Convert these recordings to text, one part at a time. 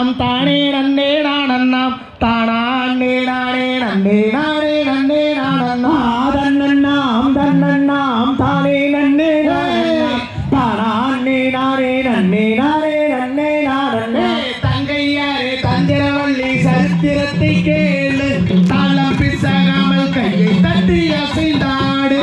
நாம் தானே நன்னே நானண்ணாம் தானா அண்ணே நானே நன்னே நானே நன்னே நான் நானண்ணா தன்னண்ணாம் தன்னண்ணாம் தானே நன்னே நானே தானா அண்ணே நானே நன்னே நானே நன்னே நான் அண்ணே தங்கையாரே தந்திரவள்ளி சரித்திரத்தை கேளு. தாளம் பிசகாமல் கையை தட்டி அசைந்தாடு.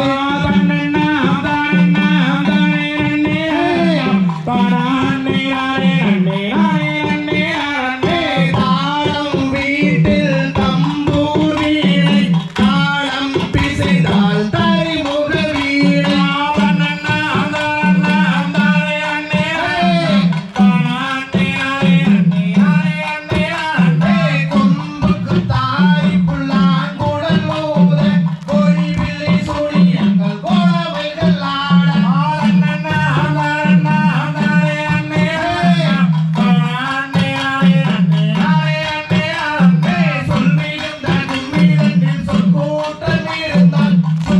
Mm-hmm.